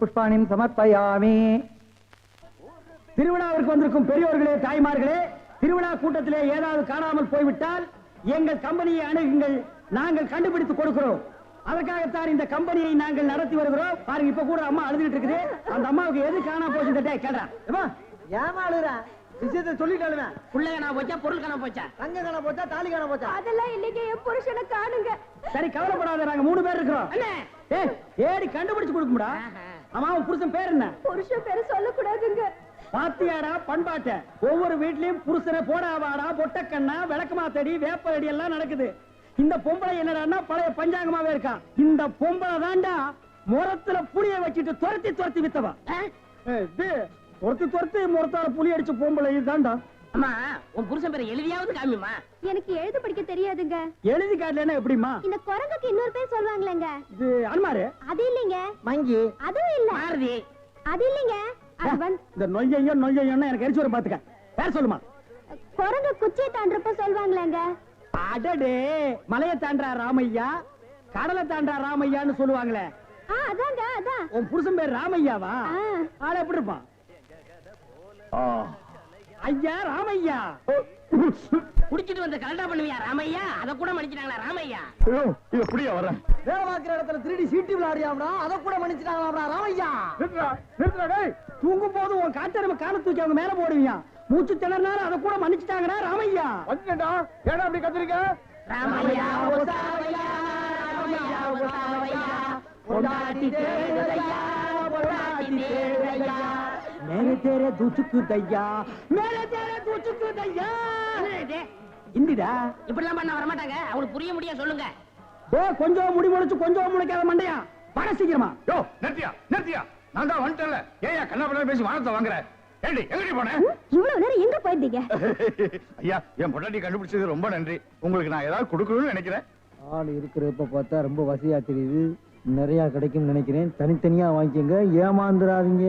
புஷ்பாணிம் சமர்ப்பயாமி. திருவிழாவிற்கு வந்திருக்கும் பெரியோர்களே தாய்மார்களே திருவிழா கூட்டத்திலே ஏதாவது காணாமல் போய்விட்டால் எங்கள் கம்பெனியை அணுகுங்கள். நாங்கள் கண்டுபிடித்து கொடுக்கிறோம். அதற்காகத்தான் இந்த கம்பெனியை நாங்கள் நடத்தி வருகிறோம். பாருங்க இப்ப கூட அம்மா அழுதுகிட்டு இருக்குது. அந்த அம்மாவுக்கு எது காணாம போச்சு கேட்கறேன் ஏமா அழுகுற? விஷயத்தை சொல்லிட்டாலுமே புள்ளைய போச்சா பொருள் காணாம போச்சா? தங்க காண போச்சா தாலி காண போச்சா? அதெல்லாம் இன்னைக்கு என் புருஷனை காணுங்க. சரி கவலைப்படாத நாங்க மூணு பேர் இருக்கிறோம். அண்ணே! ஏய், ஏடி கண்டுபிடிச்சு கொடுக்கும்டா. ஆமா உன் புருஷன் பேர் என்ன? புருஷன் பேரு சொல்லக்கூடாதுங்க. பாத்தியாடா பண்பாட்ட. ஒவ்வொரு வீட்லயும் புருஷனை போடாவாடா பொட்டக்கண்ணா விளக்கமாத்தடி வேப்பலடி எல்லாம் நடக்குது. இந்த பொம்பளை என்னடான்னா பழைய பஞ்சாங்கமாவே இருக்கா. இந்த பொம்பளை தாண்டா முரத்துல புளிய வச்சுட்டு துரத்தி துரத்தி வித்தவா. துரத்தி துரத்தி முரத்தால புளி அடிச்ச பொம்பளை இதுதான்டா. அம்மா உன் புருஷன் பேரை எழுதியாவது காமிமா எனக்கு எழுத படிக்க தெரியாதுங்க. எழுதி காட்டலன்னா எப்படிமா இந்த குரங்குக்கு இன்னொரு பேர் சொல்லுவாங்களேங்க இது அனுமாரு? அது இல்லைங்க. மங்கி அதுவும் இல்ல. மாருதி? அது இல்லைங்க. அது வந்து இந்த நொய்யையோ நொய்யையோன்னு எனக்கு எரிச்சு வரும் பாத்துக்க. பேர் சொல்லுமா? குரங்கு குச்சியை தாண்டறப்ப சொல்லுவாங்களேங்க அடடே மலையை தாண்டா ராமையா? கடலை தாண்டா ராமையான்னு சொல்லுவாங்களே. ஆ அதாங்க அதான். உன் புருஷன் பேர் ராமையாவா? ஆ. ஆள எப்படி இருப்பான்? ஐயா ராமையா. குடிச்சிட்டு வந்து கலண்டா பண்ணுவியா ராமையா? அத கூட மன்னிச்சிட்டாங்களா ராமையா? இது புரிய வேலை பார்க்கிற இடத்துல திருடி சீட்டு விளையாடியாம்னா அதை கூட மன்னிச்சிட்டாங்களா ராமையா. தூங்கும் போது உன் காட்டெருமை காலை தூக்கி அவங்க மேல போடுவியா? மூச்சு திணறினாலும் அதை கூட மன்னிச்சுட்டாங்கடா ராமையா? வந்துட்டா ஏடா அப்படி கத்துறீங்க ராமையா ராமையா ஒசாவையா பொண்டாட்டி தேடுதையா பொண்டாட்டி தேடுதையா மேலே தேர தூச்சுக்கு தையா மேலே தேர தூச்சுக்கு தையா? இந்திடா இப்படிலாம் பண்ண வரமாட்டாங்க. அவங்களுக்கு புரிய முடியா சொல்லுங்க. ஓ கொஞ்சம் முடி முளைச்சு கொஞ்சம் முளைக்காத மண்டையா? பட சீக்கிரமா. யோ நிறுத்தியா நிறுத்தியா. நான் தான் வந்துட்டேன்ல. ஏயா கண்ணா பேசி வானத்தை வாங்குற. ஏண்டி எங்கடி போன? இவ்வளவு நேரம் எங்க போயிருந்தீங்க? ஐயா என் பொண்டாட்டி கண்டுபிடிச்சது ரொம்ப நன்றி. உங்களுக்கு நான் ஏதாவது கொடுக்கணும்னு நினைக்கிறேன். ஆள் இருக்கிறப்ப பார்த்தா ரொம்ப வசதியா தெரியுது. நிறைய கிடைக்கும் நினைக்கிறேன். தனித்தனியா வாங்கிக்கங்க. ஏமாந்துடாதீங்க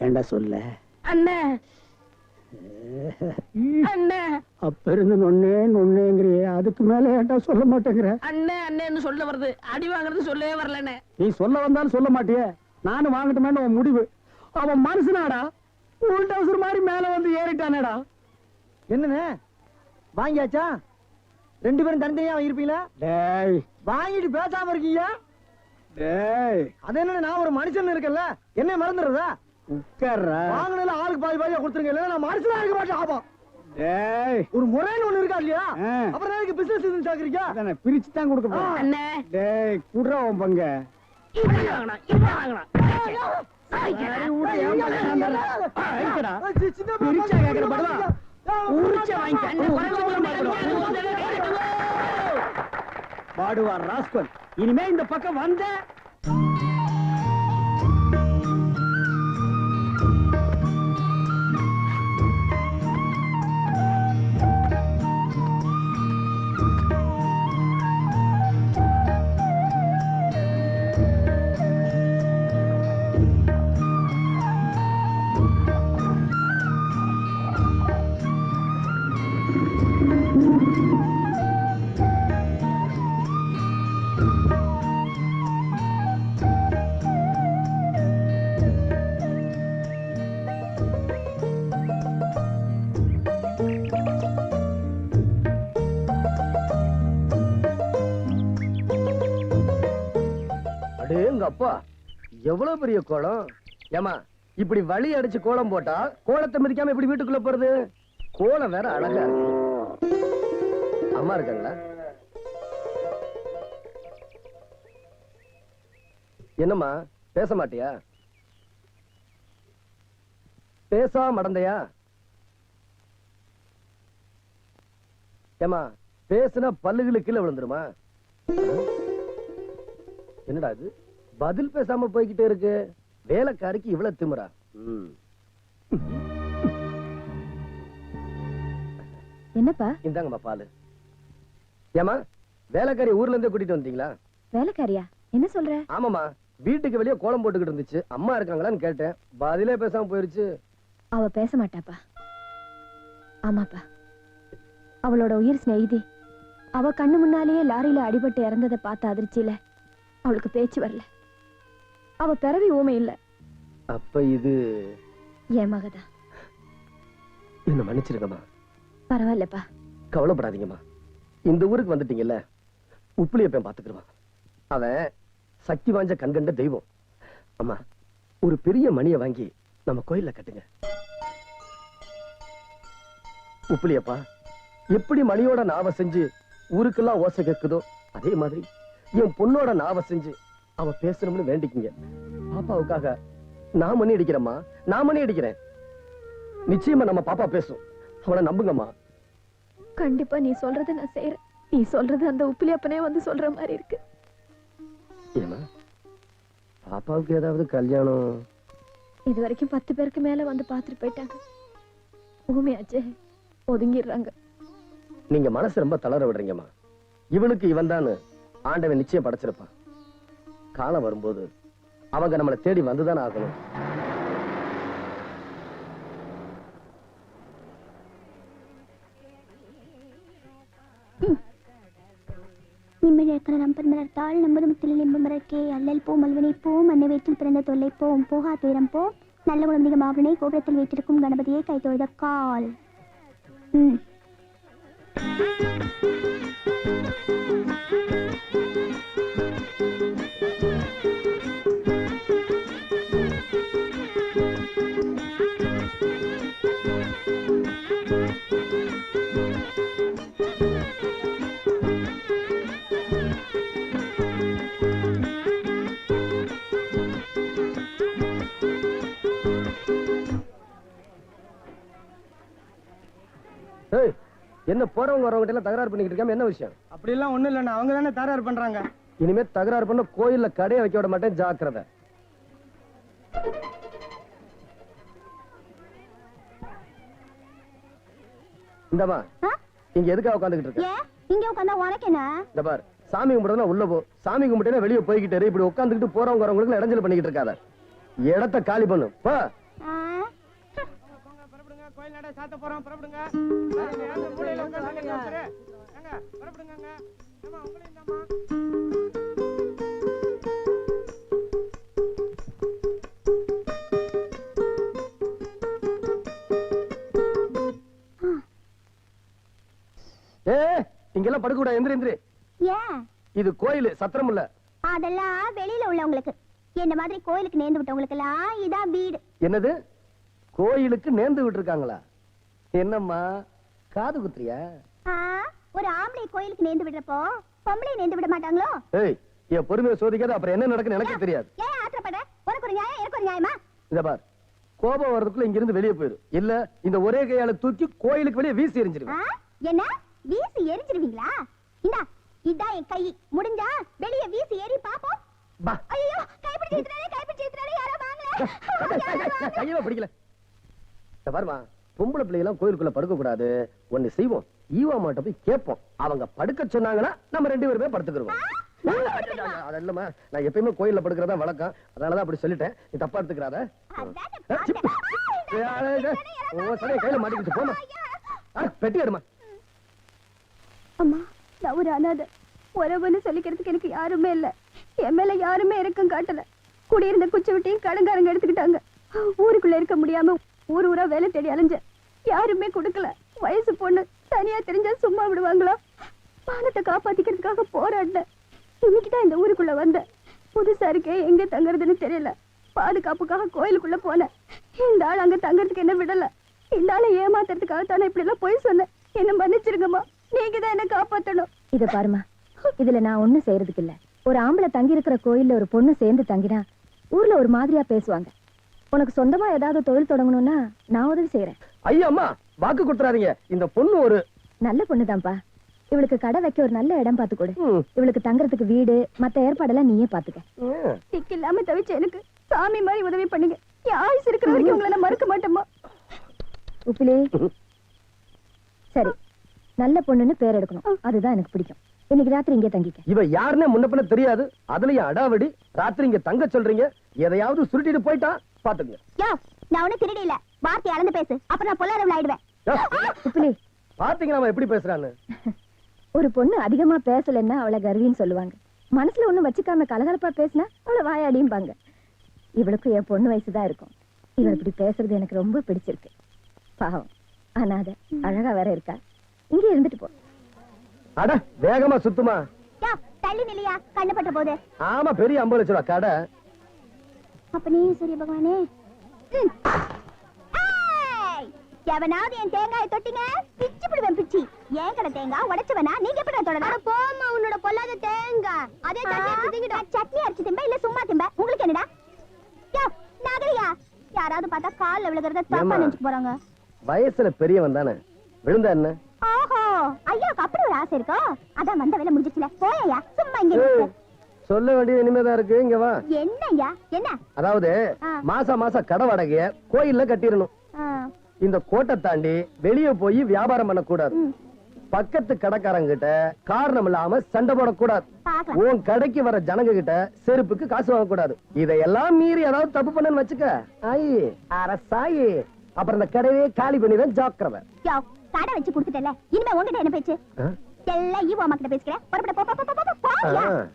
ஏண்டா சொல்ல? அண்ணே. அப்ப இருந்து நொன்னே நொன்னேங்கிறியே. அதுக்கு மேல ஏன்டா சொல்ல மாட்டேங்கிற? அண்ணே அண்ணேன்னு சொல்ல வருது. அடி வாங்குறது சொல்லவே வரலண்ணே. நீ சொல்ல வந்தாலும் சொல்ல மாட்டியே. நானும் வாங்கட்டுமேன்னு உன் முடிவு. அவன் மனுஷனாடா. உள் டவுசர் மாதிரி மேல வந்து ஏறிட்டானேடா. என்னண்ணே? வாங்கியாச்சா? ரெண்டு பேரும் தனித்தனியா வாங்கியிருப்பீங்களா? டேய். வாங்கிட்டு பேசாம இருக்கீங்க? டேய். அது என்ன நான் ஒரு மனுஷன் இருக்கேன்ல. என்ன மறந்துடுறதா? உட்கார்றா. வாங்கினால ஆளுக்கு பாதி பாதியா கொடுத்துருங்க. இல்ல நான் மனுஷனா இருக்க மாட்டேன் ஆபா டேய். ஒரு முறைன்னு ஒண்ணு இருக்கா இல்லையா. அப்புறம் எதுக்கு பிசினஸ் இதுன்னு சாக்குறீங்க? அதானே பிரிச்சு தான் கொடுக்க போறேன். அண்ணே. டேய் குடுறா உன் பங்க. தர்றேன். ஆ, இருக்கடா. சின்ன பிரிச்சா கேக்குற படுவா உரிச்சா வாங்கிக்க பாடுவார் ராஸ்கல். இனிமே இந்த பக்கம் வந்த உங்க அப்பா. எவ்வளவு பெரிய கோலம்? ஏமா இப்படி வழி அடிச்சு கோலம் போட்டா கோலத்தை மிதிக்காம எப்படி வீட்டுக்குள்ள போறது? கோலம் வேற அழகா இருக்கு. அம்மா இருக்காங்களா? என்னம்மா பேச மாட்டியா? பேசா மடந்தையா ஏமா பேசுனா பல்லுகளுக்கு கீழே விழுந்துருமா? என்னடா இது? பதில் பேசாம போய்கிட்டே இருக்கு. வேலைக்காரிக்கு இவ்வளவு திமிரா. ம். என்னப்பா? இந்தாங்கம்மா பாலு. ஏமா வேலைக்காரி ஊர்ல இருந்தே கூட்டிட்டு வந்தீங்களா? வேலைக்காரியா? என்ன சொல்ற? ஆமாமா வீட்டுக்கு வெளியே கோலம் போட்டுக்கிட்டு இருந்துச்சு. அம்மா இருக்காங்களான்னு கேட்டேன். பதிலே பேசாம போயிருச்சு. அவ பேச மாட்டாப்பா. ஆமாப்பா. அவளோட உயிர் சிநேகிதி. அவ கண்ணு முன்னாலேயே லாரியில அடிபட்டு இறந்ததை பார்த்த அதிர்ச்சியில அவளுக்கு பேச்சு வரல. அவ பிறவி ஊமை இல்ல. அப்ப இது என் மகதான். என்ன மன்னிச்சிருங்கம்மா. பரவாயில்லப்பா. கவலைப்படாதீங்கம்மா. இந்த ஊருக்கு வந்துட்டீங்கல்ல உப்புளியப்பன் பாத்துக்கிடுவான் அவன் சக்தி வாஞ்ச கண்கண்ட தெய்வம். அம்மா ஒரு பெரிய மணியை வாங்கி நம்ம கோயில்ல கட்டுங்க. உப்புளியப்பா எப்படி மணியோட நாவ செஞ்சு ஊருக்கெல்லாம் ஓசை கேக்குதோ அதே மாதிரி என் பொண்ணோட நாவ செஞ்சு அவ பேசணும்னு வேண்டிக்கிங்க. பாப்பாவுக்காக நான் மணி அடிக்கிறேம்மா நான் மணி அடிக்கிறேன். நிச்சயமா நம்ம பாப்பா பேசும். அவனை நம்புங்கம்மா. கண்டிப்பா நீ சொல்றத நான் செய்யறேன் நீ சொல்றது அந்த உப்பிலியப்பனே வந்து சொல்ற மாதிரி இருக்கு. ஏமா பாப்பாவுக்கு ஏதாவது கல்யாணம்? இது வரைக்கும் பத்து பேருக்கு மேல வந்து பாத்துட்டு போயிட்டாங்க. ஊமையாச்சே ஒதுங்கிடுறாங்க. நீங்க மனசு ரொம்ப தளர விடுறீங்கம்மா. இவனுக்கு இவன் ஆண்டவன் நிச்சயம் படைச்சிருப்பான். காண வரும்போது அவங்க நம்மளை தேடி வந்துதான் ஆகணும். நிம்மழக்கர நம்பர் மலர்த்தாள் நம்பது முத்திலில் இன்பம் மலர்க்கே. அல்லல் போ மல்வினை போ மண்ணை வயிற்றில் பிறந்த தொல்லை போம் போகா துயரம் போ. நல்ல குழந்தைக மாவனை கோபுரத்தில் வைத்திருக்கும் கணபதியை கை தொழுத கால் ம். என்ன போறவங்க வரவங்க எல்லாம் தகராறு பண்ணிக்கிட்டு இருக்காம என்ன விஷயம்? அப்படி எல்லாம் இல்லைண்ணா அவங்க தானே தகராறு பண்றாங்க. இனிமே தகராறு பண்ண கோயில்ல கடையை வைக்க விட மாட்டேன் ஜாக்கிரதை. இந்தம்மா ஆ? இங்க எதுக்காக உட்காந்துக்கிட்டு இருக்க? இங்க உட்காந்தா உனக்கு என்ன? இந்த பார் சாமி கும்பிடுறதுனா உள்ள போ. சாமி கும்பிட்டேன்னா வெளியே போய்கிட்டு. இப்படி உட்காந்துக்கிட்டு போறவங்க வரவங்களுக்கு இடைஞ்சல் பண்ணிக்கிட்டு இருக்காத. இடத்த காலி பண்ணு. போ. ஆ? புறப்படுங்க. கோயில் நட சாத்த போறோம். புறப்படுங்க. மூலையில உட்கார்ந்து புறப்படுங்க உங்களையும் ஏ இங்கெல்லாம் படுக்க கூடாது எந்திரி எந்திரி. ஏன்? இது கோயில் சத்திரம் இல்ல. அதெல்லாம் வெளியில உள்ளவங்களுக்கு. என்ன மாதிரி கோயிலுக்கு நேர்ந்து விட்டவங்களுக்கு எல்லாம் இதான் வீடு. என்னது? கோயிலுக்கு நேர்ந்து விட்டுருக்காங்களா? என்னம்மா காது குத்துறியா? ஒரு ஆம்பளை கோயிலுக்கு நேர்ந்து விடுறப்போ பொம்பளை நேர்ந்து விட மாட்டாங்களோ? ஏய் என் பொறுமையை சோதிக்காத அப்புறம் என்ன நடக்குன்னு எனக்கு தெரியாது. ஏன் ஆத்திரப்படுற உனக்கு ஒரு நியாயம் எனக்கு ஒரு நியாயமா? இத பார். கோபம் வர்றதுக்குள்ள இங்க இருந்து வெளியே போயிரு. இல்ல இந்த ஒரே கையால தூக்கி கோயிலுக்கு வெளியே வீசி ஆ? எரிஞ்சிருவேன் என்ன? வீசி எரிஞ்சிருவீங்களா இந்தா இதான் என் கை முடிஞ்சா வெளிய வீசி எரி பாப்போம் ஐயோ கைப்பிடிச்சு இழுத்துறாரே, கைப்பிடிச்சு இழுத்துறாரே, யாரோ வாங்கல. கையில பிடிக்கல பாருமா பொம்பளை பிள்ளைங்க எல்லாம் கோயிலுக்குள்ள படுக்க கூடாது ஒண்ணு செய்வோம் ஈவா மாட்ட போய் கேட்போம் அவங்க படுக்க சொன்னாங்கன்னா நம்ம ரெண்டு பேருமே படுத்துக்கிறோம் நான் எப்பயுமே கோயில்ல படுக்கிறதா வழக்கம் அதனாலதான் அப்படி சொல்லிட்டேன் நீ தப்பா எடுத்துக்கிறாத கையில மாட்டிக்கிச்சு போமா பெட்டி எடுமா அம்மா நான் ஒரு அனாதை. உறவுன்னு சொல்லிக்கிறதுக்கு எனக்கு யாருமே இல்லை. என் மேல யாருமே இறக்கம் காட்டல. குடியிருந்த குச்சி விட்டையும் கடங்காரங்க எடுத்துக்கிட்டாங்க. ஊருக்குள்ள இருக்க முடியாம ஊர் ஊரா வேலை தேடி அலைஞ்ச யாருமே கொடுக்கல. வயசு பொண்ணு தனியா தெரிஞ்சா சும்மா விடுவாங்களா? பணத்தை காப்பாத்திக்கிறதுக்காக போராடினேன். இன்னைக்குதான் இந்த ஊருக்குள்ள வந்தேன். புதுசா இருக்கே எங்க தங்குறதுன்னு தெரியல. பாதுகாப்புக்காக கோயிலுக்குள்ள போனேன். இந்த ஆள் அங்க தங்கறதுக்கு என்ன விடல. இந்த ஆளை ஏமாத்துறதுக்காக தானே இப்படி எல்லாம் போய் சொன்னேன். என்ன மன்னிச்சிருங்கம்மா. நீங்க தான் என்ன காப்பாத்தணும். இத பாருமா இதுல நான் ஒண்ணும் செய்யறதுக்கு இல்ல. ஒரு ஆம்பளை தங்கி இருக்கிற கோயில்ல ஒரு பொண்ணு சேர்ந்து தங்கினா ஊர்ல ஒரு மாதிரியா பேசுவாங்க. உனக்கு சொந்தமா ஏதாவது தொழில் தொடங்கணும்னா நான் உதவி செய்யறேன் ஐயா அம்மா வாக்கு கொடுத்துறாதீங்க. இந்த பொண்ணு ஒரு நல்ல பொண்ணுதான்ப்பா. இவளுக்கு கடை வைக்க ஒரு நல்ல இடம் பார்த்து கொடு. இவளுக்கு தங்குறதுக்கு வீடு மத்த ஏற்பாடெல்லாம் நீயே பாத்துக்க. திக்கு இல்லாம தவிச்ச எனக்கு சாமி மாதிரி உதவி பண்ணீங்க. ஆயுசு இருக்கிற வரைக்கும் உங்களை நான் மறக்க மாட்டேம்மா. உப்பிலி. சரி. நல்ல பொண்ணுன்னு பேர் எடுக்கணும். அதுதான் எனக்கு பிடிக்கும். இன்னைக்கு ராத்திரி இங்கே தங்கிக்க. இவ யாருன்னே முன்ன தெரியாது. அதுலயும் அடாவடி. ராத்திரி இங்க தங்க சொல்றீங்க. எதையாவது சுருட்டிட்டு போயிட்டா பாத்துங்க யோ நான் ஒண்ணு திருடி இல்ல வார்த்தை அளந்து பேசு. அப்புறம் நான் பொல்லாதவள் ஆயிடுவேன். பாத்தீங்களா அவன் எப்படி பேசுறான்னு? ஒரு பொண்ணு அதிகமா பேசலன்னா அவளை கர்வின்னு சொல்லுவாங்க. மனசுல ஒண்ணும் வச்சுக்காம கலகலப்பா பேசினா அவளை வாயாடியும்பாங்க. இவளுக்கும் என் பொண்ணு வயசுதான் இருக்கும். இவள் இப்படி பேசுறது எனக்கு ரொம்ப பிடிச்சிருக்கு. பாவம். அனாதை. அழகா வேற இருக்கா? இங்கே இருந்துட்டு போ. அட வேகமா சுத்துமா. யோ தள்ளி நிலையா கண்ணு பட்ட போது. ஆமா பெரிய ஐம்பது லட்சம் ரூபா கடை. அப்ப நீ சூரிய பகவானே! எவனாவது என் தேங்காயை தொட்டிங்க? பிச்சு பிடுவேன் பிச்சி. ஏன் கடை தேங்காய்? உடைச்சவனா? நீங்க எப்படி தொடரலாம் போமா உன்னோட பொல்லாத தேங்காய். அதே சட்னி அரைச்சு திங்கிட்டோம் சட்னி அரைச்சு திம்ப இல்ல சும்மா திம்ப உங்களுக்கு என்னடா? யோ நாகரியா யாராவது பார்த்தா கால்ல விழுகிறத தப்பா? நினைச்சு போறாங்க. வயசுல பெரியவன் தானே. விழுந்தா என்ன? ஓஹோ ஐயாவுக்கு அப்படி ஒரு ஆசை இருக்கோ? அதான் வந்த வேலை முடிஞ்சிச்சுல போயா சும்மா இங்க. சொல்ல வேண்டியது இனிமேதான் இருக்கு. இங்க வா. என்னய்யா? என்ன? அதாவது ஆ. மாசம் மாசம் கடை வாடகைய கோயில்ல கட்டிடணும். இந்த கோட்டை தாண்டி வெளியே போய் வியாபாரம் பண்ணக்கூடாது. பக்கத்து கடைக்காரங்க கிட்ட காரணம் இல்லாம சண்டை போடக்கூடாது. உன் கடைக்கு வர ஜனங்க கிட்ட செருப்புக்கு காசு வாங்கக்கூடாது. இதையெல்லாம் மீறி ஏதாவது தப்பு பண்ணன்னு வச்சுக்க. ஆயி அரசாயி. அப்புறம் இந்த கடையே காலி பண்ணிடுவேன் ஜாக்கிரதை. யோ கடை வச்சு கொடுத்துட்டல இனிமே உங்ககிட்ட என்ன பேச்சு? எல்லாம் ஈவோ அம்மா கிட்ட பேசுகிறேன் புறப்பட போ போ போ, போ, போ, போயா. ஆ.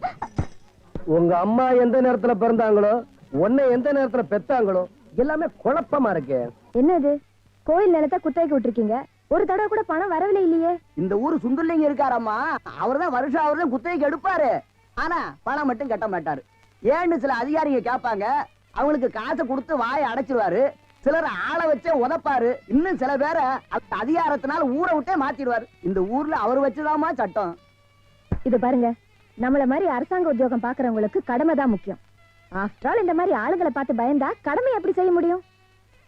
உங்க அம்மா எந்த நேரத்துல பிறந்தாங்களோ உன்னை எந்த நேரத்துல பெத்தாங்களோ எல்லாமே குழப்பமா இருக்கு. என்ன இது கோயில் நிலத்தை குத்தகைக்கு விட்டுருக்கீங்க. ஒரு தடவை கூட பணம் வரவில்லை இல்லையே. இந்த ஊரு சுந்தர்லிங்க இருக்காரம்மா. அவர்தான் வருஷம் அவர்தான் குத்தகைக்கு எடுப்பாரு. ஆனா பணம் மட்டும் கட்ட மாட்டாரு. ஏன்னு சில அதிகாரிங்க கேட்பாங்க அவங்களுக்கு காசை கொடுத்து வாயை அடைச்சிருவாரு. சிலர் ஆளை வச்சே உதப்பாரு. இன்னும் சில பேரை அதிகாரத்தினால ஊரை விட்டே மாத்திடுவாரு. இந்த ஊர்ல அவர் வச்சுதாம்மா சட்டம். இது பாருங்க நம்மள மாதிரி அரசாங்க உத்தியோகம் பாக்குறவங்களுக்கு கடமை தான் முக்கியம். ஆஃப்டர் ஆல் இந்த மாதிரி ஆளுங்களை பார்த்து பயந்தா கடமை எப்படி செய்ய முடியும்?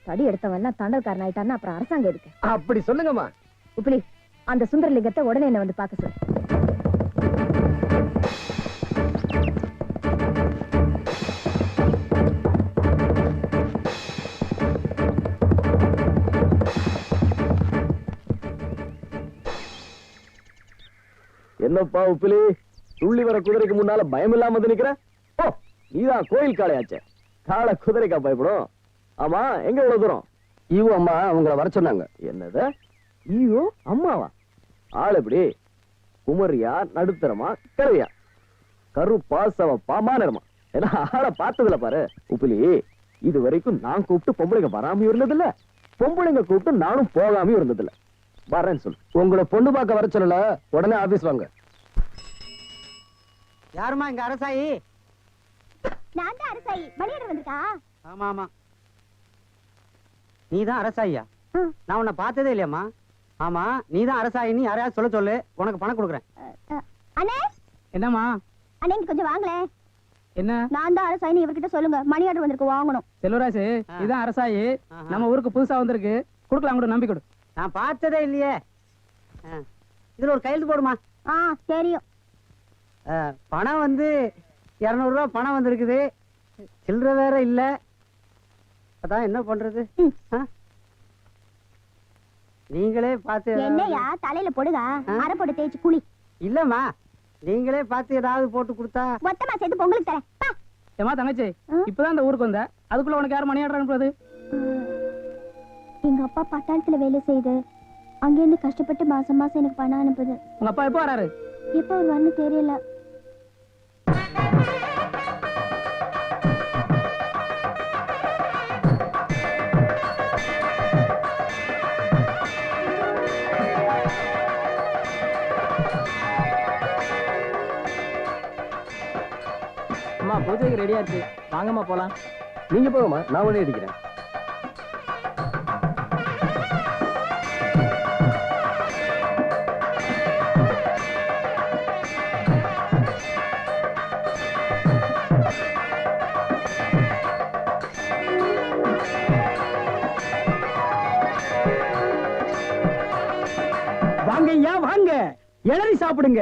தடி எடுத்தவன் எல்லாம் தண்டல்காரன் ஆயிட்டான்னா அப்புறம் அரசாங்கம் எதுக்கு? அப்படி சொல்லுங்கம்மா. உப்பிலி அந்த சுந்தரலிங்கத்தை உடனே என்ன வந்து பார்க்க சொல்லு. என்னப்பா உப்பிலி? துள்ளி வர குதிரைக்கு முன்னால பயம் இல்லாம வந்து நிக்கிற? ஓ நீதான் கோயில் காளையாச்சே. காளை குதிரைக்கா பயப்படும். ஆமா எங்க இவ்வளவு தூரம்? ஈவோ அம்மா உங்களை வர சொன்னாங்க. என்னது? ஈவோ அம்மாவா? ஆள் எப்படி குமரியா நடுத்தரமா கிழவியா கருப்பா சவப்பா மாநிறமா ஏன்னா ஆளை பார்த்ததுல பாரு. உப்பிலி இது வரைக்கும் நான் கூப்பிட்டு பொம்பளைங்க வராமையும் இருந்ததில்ல. பொம்பளைங்க கூப்பிட்டு நானும் போகாமையும் இருந்ததில்ல. வரேன்னு சொல்லு. உங்களை பொண்ணு பார்க்க வர சொல்லல. உடனே ஆபீஸ் வாங்க. யாருமா இங்க அரசாயி? நான் தான் அரசாயி. மணியர் வந்திருக்கா? ஆமா ஆமா நீ தான் அரசாயியா. நான் உன்னை பார்த்ததே இல்லையாம்மா. ஆமா நீ தான் அரசாயின்னு யாரையாவது சொல்ல சொல்லு. உனக்கு பணம் கொடுக்குறேன். அண்ணே? என்னம்மா? அண்ணே இங்க கொஞ்சம் வாங்களேன் என்ன? நான் தான் அரசாயின்னு இவர்கிட்ட சொல்லுங்க. மணி ஆர்டர் வந்திருக்கு வாங்கணும். செல்வராசு ஆ. இதான் அரசாயி. நம்ம ஊருக்கு புதுசா வந்திருக்கு. கொடுக்கலாம் கூட நம்பி கொடு. நான் பார்த்ததே இல்லையே. இதுல ஒரு கையெழுத்து போடுமா? ஆ தெரியும். பணம் வந்து இரநூறுவா பணம் வந்திருக்குது. சில்லற வேற இல்ல. அதான் என்ன பண்றது? நீங்களே பார்த்து என்னையா? தலையில ஆ? அரை போட்டு தேய்ச்சு குளி. இல்லம்மா. நீங்களே பார்த்து ஏதாவது போட்டு கொடுத்தா மொத்தமா சேர்த்து பொங்கலுக்கு தரேன். பா. ஏமா தங்கச்சி? இப்பதான் இந்த ஊருக்கு வந்த. அதுக்குள்ள உனக்கு யார் மணி ஆர்டர் அனுப்புறது? எங்க அப்பா பட்டாளத்துல வேலை செய்யுது அங்கேருந்து கஷ்டப்பட்டு மாசம் மாசம் எனக்கு பணம் அனுப்புது. உங்க அப்பா எப்போ வராரு? எப்போ அவர் வரணும் தெரியல. பூஜைக்கு ரெடியா இருக்கு வாங்கம்மா போலாம். நீங்க போகமா நான் உடனே அடிக்கிறேன் வாங்க ஐயா வாங்க. இளநி சாப்பிடுங்க.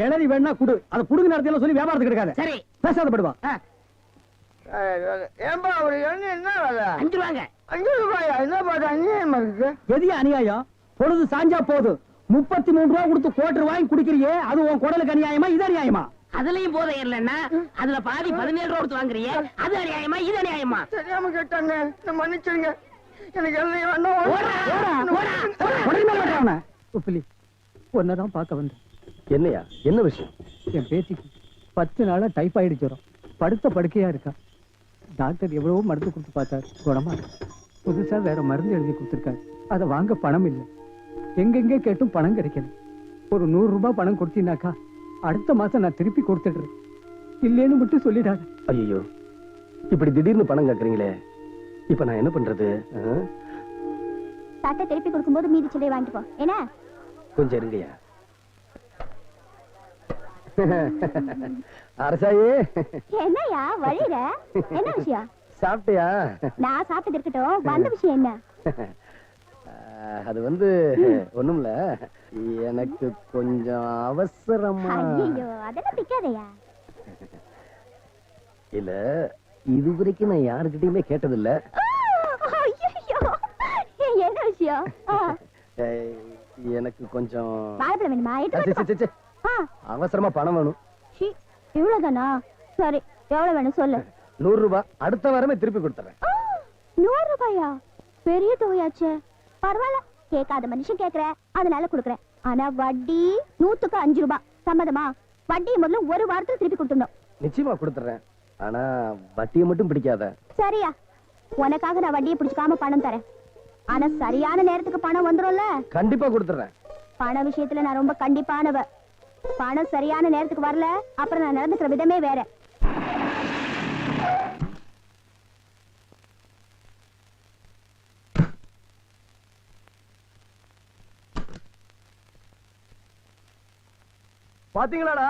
இளநீ வேணா குடு. அதை புடுங்க நேரத்துல சொல்லி வியாபாரத்துக்கு எடுக்காத. சரி. பேசாத படுவா ஏன்பா ஒரு எண்ணெய் என்ன வேலை? அஞ்சு ரூபாங்க. அஞ்சு ரூபாயா? என்ன பாட்டு அநியாயமா இருக்கு? எதிய அநியாயம்? பொழுது சாஞ்சா போதும் முப்பத்தி மூணு ரூபா கொடுத்து கோட்டர் வாங்கி குடிக்கிறியே அது உன் குடலுக்கு அநியாயமா இது அநியாயமா? அதுலயும் போதை இல்லைன்னா அதுல பாதி பதினேழு ரூபா கொடுத்து வாங்குறியே அது அநியாயமா இது அநியாயமா? தெரியாம கேட்டாங்க. மன்னிச்சிருங்க. எனக்கு எண்ணெய் வேண்டாம். உடனே பார்க்க வந்தேன். என்னையா? என்ன விஷயம்? என் பேத்திக்கு பத்து நாளா டைபாய்டு ஜுரம். படுத்த படுக்கையா இருக்கா. டாக்டர் எவ்வளவோ மருந்து கொடுத்து பார்த்தார். குணமா இருக்கு. புதுசா வேற மருந்து எழுதி கொடுத்துருக்காரு. அதை வாங்க பணம் இல்லை. எங்கெங்க கேட்டும் பணம் கிடைக்கல. ஒரு நூறு ரூபாய் பணம் கொடுத்தீங்கன்னாக்கா அடுத்த மாசம் நான் திருப்பி கொடுத்துடுறேன். இல்லேன்னு மட்டும் சொல்லிடாத. ஐயோ இப்படி திடீர்னு பணம் கேக்குறீங்களே இப்ப நான் என்ன பண்றது? ஆ? சட்டை திருப்பி கொடுக்கும்போது மீதி சில்லறை வாங்கிட்டு போ. என்ன? கொஞ்சம் இருங்கய்யா. அரசாயே. என்னய்யா வழியிற என்ன விஷயம்? சாப்பிட்டியா? நான் சாப்பிட்டது இருக்கட்டும் வந்த விஷயம் என்ன? அது வந்து ஒண்ணுமில்ல. எனக்கு கொஞ்சம் அவசரமா. ஐயோ அதெல்லாம் பிக்காதையா? இல்ல இது வரைக்கும் நான் யாருக்கிட்டயுமே கேட்டதில்ல. என்ன விஷயம்? எனக்கு கொஞ்சம் வேணுமா? அவசரமா பணம் வேணும். இவ்வளவுதானா? சரி எவ்வளவு வேணும் சொல்லு. நூறு ரூபாய் அடுத்த வாரமே திருப்பி கொடுத்துறேன். நூறு ரூபாயா? பெரிய தொகையாச்சே. பரவாயில்ல கேட்காத மனுஷன் கேக்குற. அதனால கொடுக்குறேன். ஆனா வட்டி நூத்துக்கு அஞ்சு ரூபாய் சம்மதமா? வட்டியை முதல்ல ஒரு வாரத்துல திருப்பி கொடுத்துடணும். நிச்சயமா கொடுத்துறேன். ஆனா வட்டியை மட்டும் பிடிக்காத. சரியா. உனக்காக நான் வட்டியை பிடிச்சுக்காம பணம் தரேன். ஆனா சரியான நேரத்துக்கு பணம் வந்துரும்ல? கண்டிப்பா கொடுத்துறேன். பண விஷயத்துல நான் ரொம்ப கண்டிப்பானவ. பணம் சரியான நேரத்துக்கு வரல. அப்புறம் நான் நடந்துக்கிற விதமே வேற. பாத்தீங்களாடா?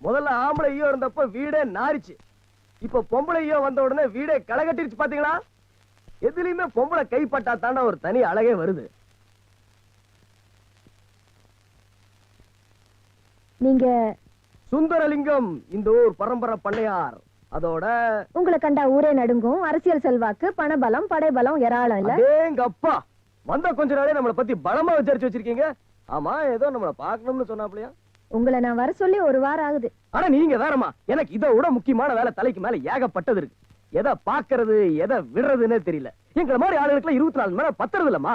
முதல்ல ஆம்பளை ஐயோ இருந்தப்ப வீடே நாரிச்சு இப்ப பொம்பளை ஐயோ வந்த உடனே வீடே களை கட்டிருச்சு பாத்தீங்களா? எதுலயுமே பொம்பளை கைப்பட்டா தாண்டா ஒரு தனி அழகே வருது. நீங்க சுந்தரலிங்கம் இந்த ஊர் பரம்பரை பண்ணையார் அதோட உங்களை கண்டா ஊரே நடுங்கும். அரசியல் செல்வாக்கு பணபலம் படைபலம் ஏராளம் இல்ல. எங்க அப்பா வந்த கொஞ்ச நாளே நம்மளை பத்தி பலமா விசாரிச்சு வச்சிருக்கீங்க. ஆமா ஏதோ நம்மள பாக்கணும்னு சொன்னாப்லையா உங்களை நான் வர சொல்லி ஒரு வாரம் ஆகுது. ஆனா நீங்க வேறமா எனக்கு இதை விட முக்கியமான வேலை தலைக்கு மேல ஏகப்பட்டது இருக்கு. எதை பாக்குறது எதை விடுறதுன்னே தெரியல. எங்களை மாதிரி ஆளுகளுக்கு இருபத்தி நாலு மணி நேரம் பத்துறது இல்லம்மா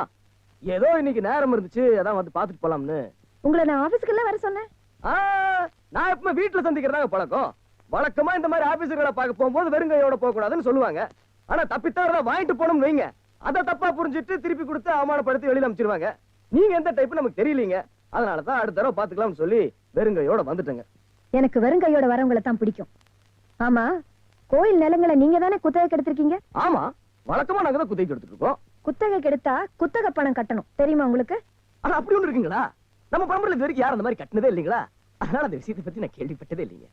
ஏதோ இன்னைக்கு நேரம் இருந்துச்சு அதான் வந்து பாத்துட்டு போலாம்னு. உங்களை நான் ஆபீஸ்க்கு எல்லாம் வர சொன்னேன். நான் எப்பவுமே வீட்டுல சந்திக்கிறதாங்க பழக்கம். வழக்கமா இந்த மாதிரி ஆபீசர்களை பார்க்க போகும்போது வெறுங்கையோட போக கூடாதுன்னு சொல்லுவாங்க. ஆனா தப்பித்தவரை வாங்கிட்டு போகணும்னு வைங்க. அதை தப்பா புரிஞ்சுட்டு திருப்பி கொடுத்து அவமானப்படுத்தி வெளியில அனுப்பிச்சிருவாங்க. நீங்க எந்த டைப் நமக்கு தெரியலீங்க. அதனாலதான் அடுத்த தடவை பாத்துக்கலாம்னு சொல்லி வெறுங்கையோட வந்துட்டேங்க. எனக்கு வெறுங்கையோட வரவங்களை தான் பிடிக்கும். ஆமா கோயில் நிலங்களை நீங்க தானே குத்தகை கெடுத்திருக்கீங்க ஆமா வழக்கமா நாங்க தான் குத்தகைக்கு எடுத்துட்டு இருக்கோம் குத்தகை கெடுத்தா குத்தகை பணம் கட்டணும். தெரியுமா உங்களுக்கு? ஆனா அப்படி ஒண்ணு இருக்குங்களா? நம்ம பரம்பரையில இது வரைக்கும் யாரும் அந்த மாதிரி கட்டினதே இல்லைங்களா? அதனால அந்த விஷயத்தை பத்தி நான் கேள்விப்பட்டதே இல்லைங்க.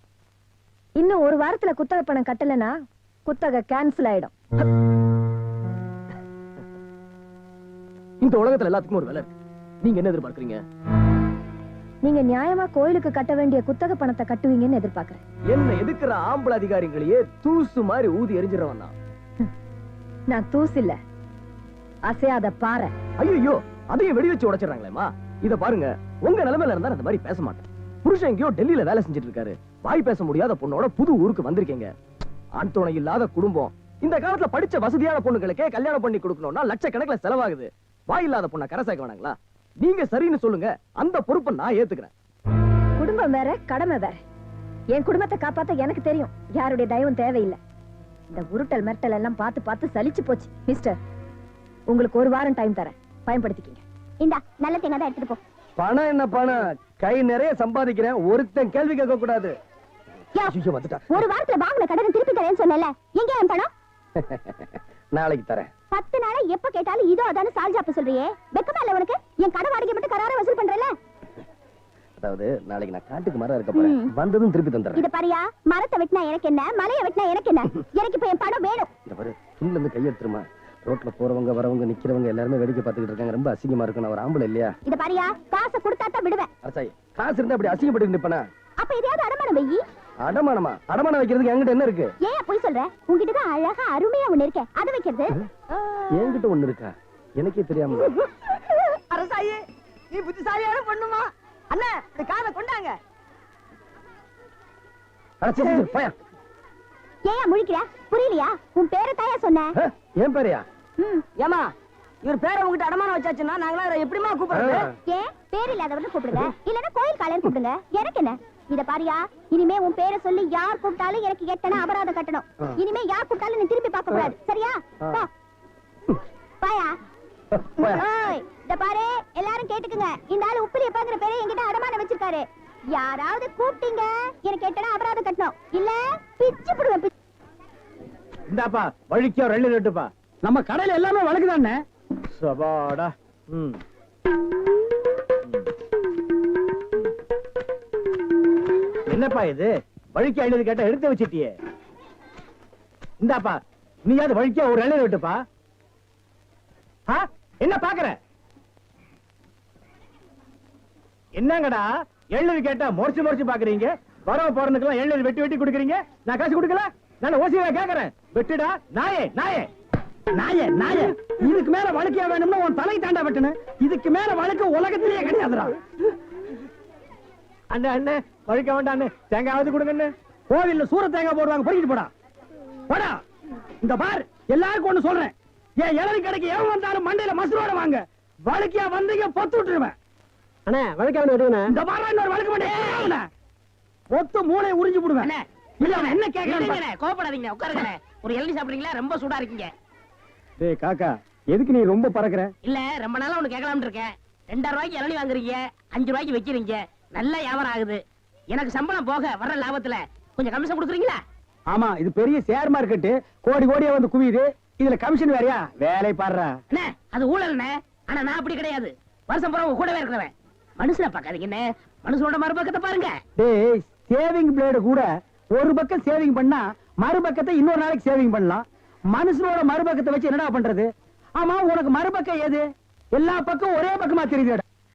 இன்னும் ஒரு வாரத்துல குத்தகை பணம் கட்டலைன்னா குத்தகை கேன்சல் ஆயிடும். இந்த உலகத்துல எல்லாத்துக்கும் ஒரு விலை நீங்க என்ன எதிர்பார்க்கறீங்க? நீங்க நியாயமா கோயிலுக்கு கட்ட வேண்டிய குத்தகை பணத்தை கட்டுவீங்கன்னு எதிர்பார்க்கறேன். என்ன எதுக்குற ஆம்பளை அதிகாரிகளையே தூசு மாதிரி ஊதி எரிஞ்சிடவன் தான் நான் தூசு இல்ல. அசையாத பாறை. ஐயோ அதையும் வெடி வச்சு உடைச்சிடறாங்களேம்மா. இத பாருங்க உங்க நிலைமையில இருந்தா இந்த மாதிரி பேச மாட்டேன். புருஷன் எங்கேயோ டெல்லியில வேலை செஞ்சுட்டு இருக்காரு. வாய் பேச முடியாத பொண்ணோட புது ஊருக்கு வந்திருக்கீங்க. ஆண் துணை இல்லாத குடும்பம். இந்த காலத்துல படிச்ச வசதியான பொண்ணுகளுக்கே கல்யாணம் பண்ணி கொடுக்கணும்னா லட்சக்கணக்குல செலவாகுது. வாய் இல்லாத பொண்ணை கரை சேர்க்க வேணாங்களா? நீங்க சரின்னு சொல்லுங்க. அந்த பொறுப்பை நான் ஏத்துக்கிறேன். குடும்பம் வேற கடமை வேற. என் குடும்பத்தை காப்பாத்த எனக்கு தெரியும். யாருடைய தயவும் தேவையில்லை. இந்த உருட்டல் மிரட்டல் எல்லாம் பார்த்து பார்த்து சலிச்சு போச்சு. மிஸ்டர் உங்களுக்கு ஒரு வாரம் டைம் தரேன். பயன்படுத்திக்கிங்க. இந்தா நல்ல தேங்காய் எடுத்துட்டு போ. பணம் என்ன பணம்? கை நிறைய சம்பாதிக்கிறேன். ஒருத்தன் கேள்வி கேட்க கூடாது ஒரு வாரத்துல வாங்கின கடனை திருப்பி தரேன்னு சொன்னல எங்க என் பணம்? நாளைக்கு தரேன். பத்து நாளா எப்ப கேட்டாலும் இதோ அதான சால்ஜாப்ப சொல்றியே. வெக்கமா இல்ல உனக்கு? என் கடை வாடகை மட்டும் கரார வசூல் பண்றல அதாவது நாளைக்கு நான் காட்டுக்கு மரம் இருக்க போறேன். வந்ததும் திருப்பி தந்துடுறேன். இத பாரியா மரத்தை வெட்டினா எனக்கு என்ன? மலையை வெட்டினா எனக்கு என்ன? எனக்கு இப்ப என் பணம் வேணும். இந்த பாரு துண்ணுல இருந்து கையெடுத்துருமா ரோட்ல போறவங்க வரவங்க நிக்கிறவங்க எல்லாருமே வேடிக்கை பார்த்துக்கிட்டு இருக்காங்க. ரொம்ப அசிங்கமா இருக்கும் நான் ஒரு ஆம்பளை இல்லையா? இத பாரியா காசை கொடுத்தா தான் விடுவேன். அரசாய் காசு இருந்தா அப்படி அசிங்கப்பட்டு நிப்பனா? அப்ப எதையாவது அடமானம் வெயி அடமானமா? அடமானம் வைக்கிறதுக்கு என்கிட்ட என்ன இருக்கு? ஏன் போய் சொல்ற? உன்கிட்ட தான் அழகா அருமையா ஒண்ணு இருக்கே. அது வைக்கிறது. என்கிட்ட ஒண்ணு இருக்கா? எனக்கே தெரியாம. அரசாயி நீ புத்திசாலியான பொண்ணுமா? அண்ணா இந்த காதை கொண்டாங்க. அரசு பயா. ஏன் முழிக்கிற? புரியலையா? உன் பேரை தாயா சொன்ன? ஏன் பேரையா ஏமா இவர் பேரை உங்ககிட்ட அடமானம் வச்சாச்சுன்னா நாங்களா எப்படிமா கூப்பிடுறது? ஏன் பேர் இல்லாதவர்னு கூப்பிடுங்க. இல்லன்னா கோயில் காலைன்னு கூப்பிடுங்க. எனக்கு என்ன? இத பாரியா இனிமே உன் பேரை சொல்லி யார் கூப்பிட்டாலும் எனக்கு எட்டனா அபராதம் கட்டணும். இனிமே யார் கூப்பிட்டாலும் நீ திரும்பி பார்க்க கூடாது. சரியா? போ. பாயா இத பாரு. எல்லாரும் கேட்டுக்குங்க. இந்த ஆளு உப்புலி எப்பாங்கிற பேரை என்கிட்ட அடமானம் வச்சிருக்காரு. யாராவது கூப்பிட்டீங்க எனக்கு எட்டனா அபராதம் கட்டணும். இல்ல பிச்சு புடுவேன். இந்தாப்பா வழிக்கோ ரெண்டு ரெட்டுப்பா நம்ம கடையில எல்லாமே வழக்குதானே? சபாடா ம். என்னப்பா இது? வழிக்கு ஐநூறு கேட்டா எடுத்து வச்சிட்டியே. இந்தாப்பா நீயாவது வழிக்க ஒரு இளைஞர் விட்டுப்பா. என்ன பாக்குற? என்னங்கடா எழுநூறு கேட்டா முறைச்சு முறைச்சு பாக்குறீங்க? வரவ போறதுக்கெல்லாம் எழுநூறு வெட்டி வெட்டி கொடுக்குறீங்க? நான் காசு கொடுக்கல? நான் ஓசியா கேக்குறேன். வெட்டுடா. நாயே நாயே. நாயே நாயே. இதுக்கு மேல வழக்கியா வேணும்னா உன் தலை தாண்டா வெட்டணும் இதுக்கு மேல வழக்கு உலகத்திலேயே கிடையாதுடா. அண்ணே அண்ணே வழிக்க வேண்டாம் அண்ணே. தேங்காவது கொடுங்க கோவில்ல சூர தேங்காய் போடுவாங்க பொறிக்கிட்டு போடா. போடா. இந்த பார் எல்லாருக்கும் ஒண்ணு சொல்றேன். என் இளவி கடைக்கு எவன் வந்தாலும் மண்டையில மசுரோட வாங்க. வழுக்கியா வந்தீங்க பொத்து விட்டுருவேன். அண்ணே வழக்கான விடுங்கண்ணே இந்த பாரா இன்னொரு வழக்கு பண்ணி பொத்து மூளை உறிஞ்சு அண்ணே, அவன் என்ன கேக்குறான் இருங்கண்ணே, கோவப்படாதீங்க உட்காருங்கண்ணே. ஒரு இளநீ சாப்பிடுறீங்களா? ரொம்ப சூடா இருக்கீங்க. டேய் காக்கா எதுக்கு நீ ரொம்ப பறக்குற? இல்ல ரொம்ப நாளா ஒண்ணு கேட்கலாம்னு இருக்கேன். ரெண்டாயிரம் ரூபாய்க்கு இளநீ வாங்குறீங்க அஞ்சு ரூபாய்க்கு வைக்கிறீங்க. நல்ல வியாபாரம் ஆகுது. எனக்கு சம்பளம் போக வர்ற லாபத்துல கொஞ்சம் கமிஷன் கொடுக்குறீங்களா? ஆமா இது பெரிய ஷேர் மார்க்கெட் கோடி கோடியா வந்து குவியுது. இதுல கமிஷன் வேறயா? வேலை பாடுறா. அண்ணே அது ஊழல்ண்ணே. ஆனா நான் அப்படி கிடையாது. வருஷம் பூரா கூடவே இருக்கிறவன். மனுஷனை பார்க்காதீங்கண்ணே மனுஷனோட மறுபக்கத்தை பாருங்க. டேய் சேவிங் பிளேடு கூட ஒரு பக்கம் சேவிங் பண்ணா மறுபக்கத்தை இன்னொரு நாளைக்கு சேவிங் பண்ணலாம். மனுஷனோட மறுபக்கத்தை வச்சு என்னடா பண்றது? ஆமா உனக்கு மறுபக்கம் எது எல்லா பக்கம் ஒரே பக்கமா தெரியுது